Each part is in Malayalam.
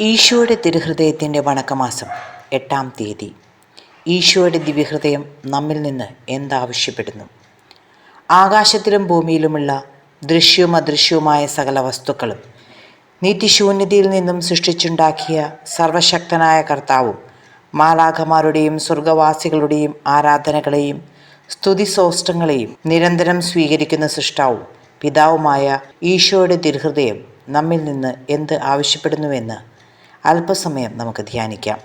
ഈശോയുടെ തിരുഹൃദയത്തിന്റെ വണക്കമാസം എട്ടാം തീയതി. ഈശോയുടെ ദിവ്യഹൃദയം നമ്മിൽ നിന്ന് എന്താവശ്യപ്പെടുന്നു? ആകാശത്തിലും ഭൂമിയിലുമുള്ള ദൃശ്യവും അദൃശ്യവുമായ സകല വസ്തുക്കളും നീതിശൂന്യതയിൽ നിന്നും സൃഷ്ടിച്ചുണ്ടാക്കിയ സർവശക്തനായ കർത്താവും മാലാഖമാരുടെയും സ്വർഗവാസികളുടെയും ആരാധനകളെയും സ്തുതിസോഷ്ടങ്ങളെയും നിരന്തരം സ്വീകരിക്കുന്ന സൃഷ്ടാവും പിതാവുമായ ഈശോയുടെ തിരുഹൃദയം നമ്മിൽ നിന്ന് എന്ത് ആവശ്യപ്പെടുന്നുവെന്ന് അല്പസമയം നമുക്ക് ധ്യാനിക്കാം.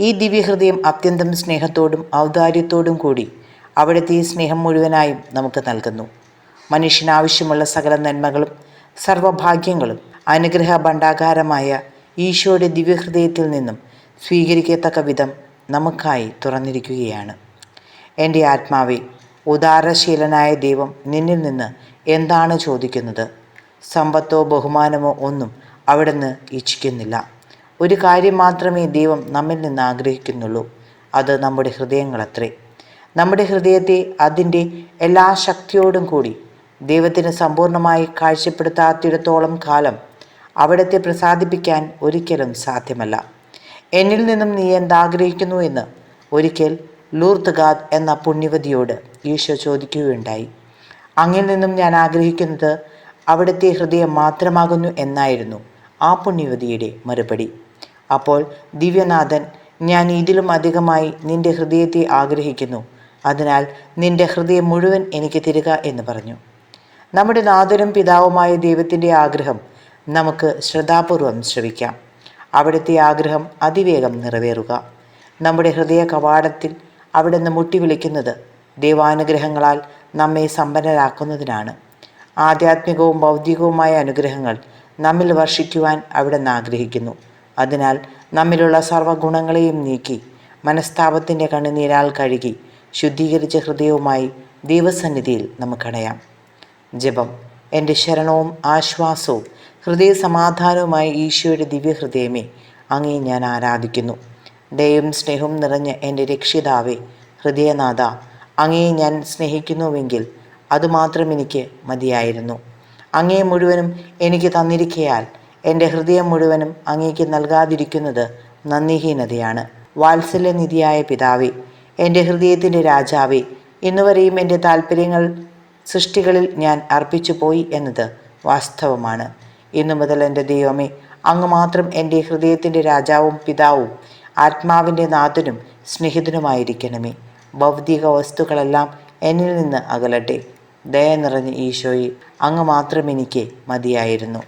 ഈ ദിവ്യഹൃദയം അത്യന്തം സ്നേഹത്തോടും ഔദാര്യത്തോടും കൂടി അവിടുത്തെ ഈ സ്നേഹം മുഴുവനായും നമുക്ക് നൽകുന്നു. മനുഷ്യനാവശ്യമുള്ള സകല നന്മകളും സർവഭാഗ്യങ്ങളും അനുഗ്രഹ ഭണ്ഡാകാരമായ ഈശോയുടെ ദിവ്യഹൃദയത്തിൽ നിന്നും സ്വീകരിക്കത്തക്ക വിധം നമുക്കായി തുറന്നിരിക്കുകയാണ്. എന്റെ ആത്മാവെ ഉദാരശീലനായ ദൈവം നിന്നിൽ നിന്ന് എന്താണ് ചോദിക്കുന്നത്? സമ്പത്തോ ബഹുമാനമോ ഒന്നും അവിടുന്ന് ഇച്ഛിക്കുന്നില്ല. ഒരു കാര്യം മാത്രമേ ദൈവം നമ്മിൽ നിന്ന് ആഗ്രഹിക്കുന്നുള്ളൂ. അത് നമ്മുടെ ഹൃദയങ്ങളത്രേ. നമ്മുടെ ഹൃദയത്തെ അതിന്റെ എല്ലാ ശക്തിയോടും കൂടി ദൈവത്തിന് സമ്പൂർണമായി കാഴ്ചപ്പെടുത്താത്തിടത്തോളം കാലം അവിടത്തെ പ്രസാദിപ്പിക്കാൻ ഒരിക്കലും സാധ്യമല്ല. എന്നിൽ നിന്നും നീ എന്താഗ്രഹിക്കുന്നു എന്ന് ഒരിക്കൽ ലൂർത്തുഗാദ് എന്ന പുണ്യവതിയോട് ഈശോ ചോദിക്കുകയുണ്ടായി. അങ്ങിൽ നിന്നും ഞാൻ ആഗ്രഹിക്കുന്നത് അവിടുത്തെ ഹൃദയം മാത്രമാകുന്നു എന്നായിരുന്നു ആ പുണ്യവതിയുടെ മറുപടി. അപ്പോൾ ദിവ്യനാഥൻ ഞാൻ ഇതിലും അധികമായി നിന്റെ ഹൃദയത്തെ ആഗ്രഹിക്കുന്നു. അതിനാൽ നിന്റെ ഹൃദയം മുഴുവൻ എനിക്ക് തരിക എന്ന് പറഞ്ഞു. നമ്മുടെ നാഥനും പിതാവുമായ ദൈവത്തിന്റെ ആഗ്രഹം നമുക്ക് ശ്രദ്ധാപൂർവം ശ്രവിക്കാം. അവിടുത്തെ ആഗ്രഹം അതിവേഗം നിറവേറുക. നമ്മുടെ ഹൃദയ കവാടത്തിൽ അവിടെ നിന്ന് മുട്ടി വിളിക്കുന്നത് ദൈവാനുഗ്രഹങ്ങളാൽ നമ്മെ സമ്പന്നരാക്കുന്നതിനാണ്. ആധ്യാത്മികവും ഭൗതികവുമായ അനുഗ്രഹങ്ങൾ നമ്മിൽ വർഷിക്കുവാൻ അവിടെ നിന്ന് ആഗ്രഹിക്കുന്നു. അതിനാൽ നമ്മിലുള്ള സർവഗുണങ്ങളെയും നീക്കി മനസ്താപത്തിന്റെ കണ്ണുനീരാൽ കഴുകി ശുദ്ധീകരിച്ച ഹൃദയവുമായി ദൈവസന്നിധിയിൽ നമുക്കണയാം ജപം എന്റെ ശരണവും ആശ്വാസവും ഹൃദയ സമാധാനവുമായി ഈശോയുടെ ദിവ്യഹൃദയമേ അങ്ങേ ഞാൻ ആരാധിക്കുന്നു. ദയവും സ്നേഹവും നിറഞ്ഞ എന്റെ രക്ഷിതാവേ ഹൃദയനാഥ അങ്ങേ ഞാൻ സ്നേഹിക്കുന്നുവെങ്കിൽ അതുമാത്രം എനിക്ക് മതിയായിരുന്നു. അങ്ങേ മുഴുവനും എനിക്ക് തന്നിരിക്കയാൽ എന്റെ ഹൃദയം മുഴുവനും അങ്ങേക്ക് നൽകാതിരിക്കുന്നത് നന്ദിഹീനതയാണ് വാത്സല്യനിധിയായ പിതാവി എന്റെ ഹൃദയത്തിന്റെ രാജാവി ഇന്നുവരെയും എന്റെ താല്പര്യങ്ങൾ സൃഷ്ടികളിൽ ഞാൻ അർപ്പിച്ചു പോയി എന്നത് വാസ്തവമാണ്. ഇന്നു മുതൽ എന്റെ ദൈവമേ അങ്ങ് മാത്രം എന്റെ ഹൃദയത്തിന്റെ രാജാവും പിതാവും ആത്മാവിന്റെ നാഥനും സ്നേഹിതനുമായിരിക്കണമേ. ഭൗതിക വസ്തുക്കളെല്ലാം എന്നിൽ നിന്ന് അകലട്ടെ. ദയ നിറഞ്ഞ ഈശോയെ അങ്ങ് മാത്രം എനിക്ക് മതിയായിരുന്നു.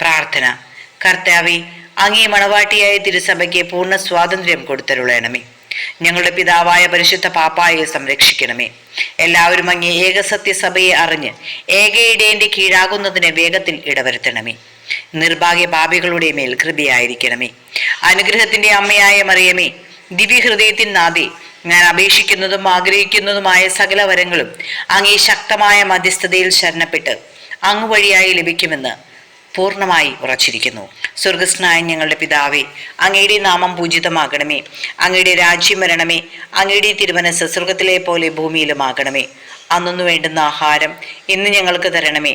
പ്രാർത്ഥന. കർത്താവെ അങ്ങേ മണവാട്ടിയായ തിരുസഭയ്ക്ക് പൂർണ സ്വാതന്ത്ര്യം കൊടുത്തരുളയണമേ ഞങ്ങളുടെ പിതാവായ പരിശുദ്ധ പാപ്പായെ സംരക്ഷിക്കണമേ. എല്ലാവരും അങ്ങേ ഏകസത്യസഭയെ അറിഞ്ഞ് ഏകയിടേന്റെ കീഴാകുന്നതിന് വേഗത്തിൽ ഇടവരുത്തണമേ. നിർഭാഗ്യ പാപികളുടെ മേൽ കൃപയായിരിക്കണമേ. അനുഗ്രഹത്തിന്റെ അമ്മയായ മറിയമേ ദിവ്യഹൃദയത്തിൻ നാദി ഞാൻ അപേക്ഷിക്കുന്നതും ആഗ്രഹിക്കുന്നതുമായ സകല വരങ്ങളും അങ്ങേ ശക്തമായ മധ്യസ്ഥതയിൽ ശരണപ്പെട്ട് അങ്ങ് വഴിയായി ലഭിക്കുമെന്ന് പൂർണമായി ഉറച്ചിരിക്കുന്നു. സ്വർഗസ്നായ ഞങ്ങളുടെ പിതാവേ അങ്ങയുടെ നാമം പൂജിതമാകണമേ. അങ്ങയുടെ രാജ്യം വരണമേ. അങ്ങയുടെ തിരുമനസ് സ്വർഗത്തിലെ പോലെ ഭൂമിയിലുമാകണമേ. അന്നൊന്നു വേണ്ടുന്ന ആഹാരം ഇന്ന് ഞങ്ങൾക്ക് തരണമേ.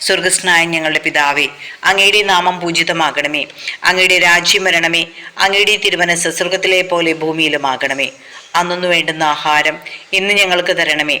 സ്വർഗസ്നായ ഞങ്ങളുടെ പിതാവേ അങ്ങയുടെ നാമം പൂജിതമാകണമേ. അങ്ങയുടെ രാജ്യം വരണമേ. അങ്ങയുടെ തിരുവനസ് സ്വർഗത്തിലെ പോലെ ഭൂമിയിലുമാകണമേ. അന്നൊന്നു വേണ്ടുന്ന ആഹാരം ഇന്ന് ഞങ്ങൾക്ക് തരണമേ.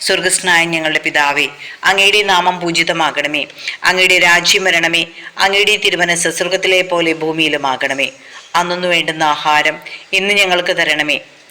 സ്വർഗസ്നായ ഞങ്ങളുടെ പിതാവേ അങ്ങയുടെ നാമം പൂജിതമാകണമേ. അങ്ങയുടെ രാജ്യം വരണമേ. അങ്ങയുടെ തിരുമനസ് സ്വർഗത്തിലെ പോലെ ഭൂമിയിലുമാകണമേ. അന്നൊന്നു വേണ്ടുന്ന ആഹാരം ഇന്ന് ഞങ്ങൾക്ക് തരണമേ.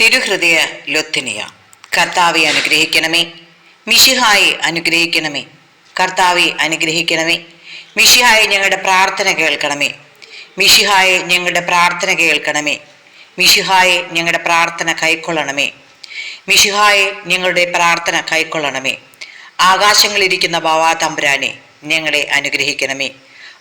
തിരുഹൃദയ ലൊത്തിനിയ. കർത്താവെ അനുഗ്രഹിക്കണമേ. മിഷിഹായെ അനുഗ്രഹിക്കണമേ. കർത്താവെ അനുഗ്രഹിക്കണമേ. മിഷിഹായെ ഞങ്ങളുടെ പ്രാർത്ഥന കേൾക്കണമേ. മിഷിഹായെ ഞങ്ങളുടെ പ്രാർത്ഥന കേൾക്കണമേ. മിഷിഹായെ ഞങ്ങളുടെ പ്രാർത്ഥന കൈക്കൊള്ളണമേ. മിഷിഹായെ ഞങ്ങളുടെ പ്രാർത്ഥന കൈക്കൊള്ളണമേ. ആകാശങ്ങളിരിക്കുന്ന ബാവാ തമ്പുരാനെ ഞങ്ങളെ അനുഗ്രഹിക്കണമേ.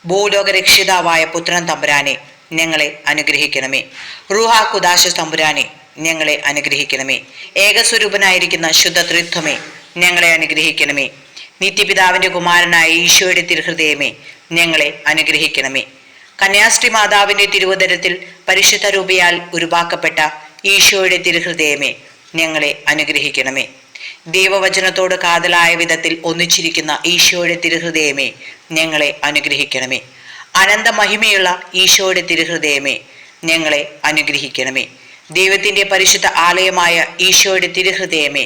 ഭൂലോകരക്ഷിതാവായ പുത്രൻ തമ്പുരാനെ ഞങ്ങളെ അനുഗ്രഹിക്കണമേ. റുഹാ കുദാശ തമ്പുരാനെ ഞങ്ങളെ അനുഗ്രഹിക്കണമേ. ഏകസ്വരൂപനായിരിക്കുന്ന ശുദ്ധ ത്രിത്വമേ ഞങ്ങളെ അനുഗ്രഹിക്കണമേ. നിത്യപിതാവിന്റെ കുമാരനായ ഈശോയുടെ തിരുഹൃദയമേ ഞങ്ങളെ അനുഗ്രഹിക്കണമേ. കന്യാസ്ത്രീ മാതാവിന്റെ തിരുവതരത്തിൽ പരിശുദ്ധ രൂപയാൽ ഉരുവാക്കപ്പെട്ട ഈശോയുടെ തിരുഹൃദയമേ ഞങ്ങളെ അനുഗ്രഹിക്കണമേ. ദൈവവചനത്തോട് കാതലായ വിധത്തിൽ ഒന്നിച്ചിരിക്കുന്ന ഈശോയുടെ തിരുഹൃദയമേ ഞങ്ങളെ അനുഗ്രഹിക്കണമേ. അനന്ത മഹിമയുള്ള ഈശോയുടെ തിരുഹൃദയമേ ഞങ്ങളെ അനുഗ്രഹിക്കണമേ. ദൈവത്തിന്റെ പരിശുദ്ധ ആലയമായ ഈശോയുടെ തിരുഹൃദയമേ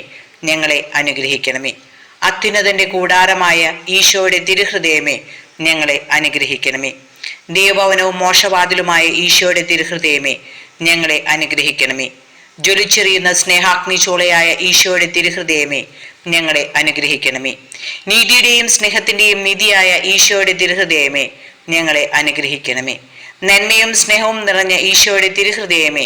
ഞങ്ങളെ അനുഗ്രഹിക്കണമേ. അത്യുന്നതന്റെ കൂടാരമായ ഈശോയുടെ തിരുഹൃദയമേ ഞങ്ങളെ അനുഗ്രഹിക്കണമേ. ദേവഭവനവും മോശവാതിലുമായ ഈശോയുടെ തിരുഹൃദയമേ ഞങ്ങളെ അനുഗ്രഹിക്കണമേ. ജ്വലിച്ചെറിയുന്ന സ്നേഹാഗ്നി ചോളയായ ഈശോയുടെ തിരുഹൃദയമേ ഞങ്ങളെ അനുഗ്രഹിക്കണമേ. നീതിയുടെയും സ്നേഹത്തിന്റെയും നിധിയായ ഈശോയുടെ തിരുഹൃദയമേ ഞങ്ങളെ അനുഗ്രഹിക്കണമേ. നന്മയും സ്നേഹവും നിറഞ്ഞ ഈശോയുടെ തിരുഹൃദയമേ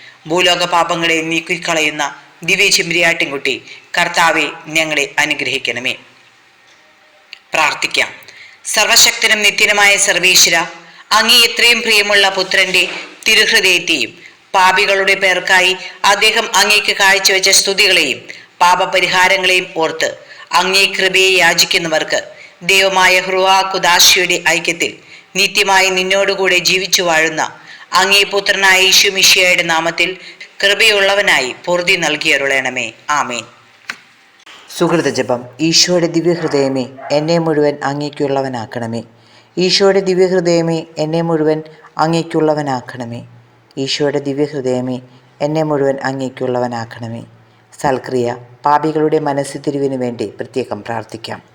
ഭൂലോക പാപങ്ങളെ നീക്കിക്കളയുന്ന ദിവ്യ ദിവ്യചെമ്പ്രിയാട്ടിൻകുട്ടി കർത്താവെ ഞങ്ങളെ അനുഗ്രഹിക്കണമേ. പ്രാർത്ഥിക്കാം. സർവശക്തനും നിത്യനുമായ സർവേശ്വര അങ്ങേ എത്രയും പ്രിയമുള്ള പുത്രന്റെ തിരുഹൃദയത്തെയും പാപികളുടെ പേർക്കായി അദ്ദേഹം അങ്ങേക്ക് കാഴ്ചവെച്ച സ്തുതികളെയും പാപപരിഹാരങ്ങളെയും ഓർത്ത് അങ്ങേ കൃപയെ യാചിക്കുന്നവർക്ക് ദൈവമായ ഹൃവാ കുദാശിയുടെ ഐക്യത്തിൽ നിത്യമായി നിന്നോടുകൂടെ ജീവിച്ചു വാഴുന്ന അങ്ങേ പുത്രനായ യേശു മിഷിയയുടെ നാമത്തിൽ കൃപയുള്ളവനായി പൂർത്തി നൽകിയരുളയണമേ ആമേൻ. സുഹൃത ജപം ഈശോയുടെ ദിവ്യഹൃദയമേ എന്നെ മുഴുവൻ അങ്ങേക്കുള്ളവനാക്കണമേ. ഈശോയുടെ ദിവ്യഹൃദയമേ എന്നെ മുഴുവൻ അങ്ങേക്കുള്ളവനാക്കണമേ. ഈശോയുടെ ദിവ്യഹൃദയമേ എന്നെ മുഴുവൻ അങ്ങേക്കുള്ളവനാക്കണമേ. സൽക്രിയ പാപികളുടെ മനസ്സിത്തിരിവിനു വേണ്ടി പ്രത്യേകം പ്രാർത്ഥിക്കാം.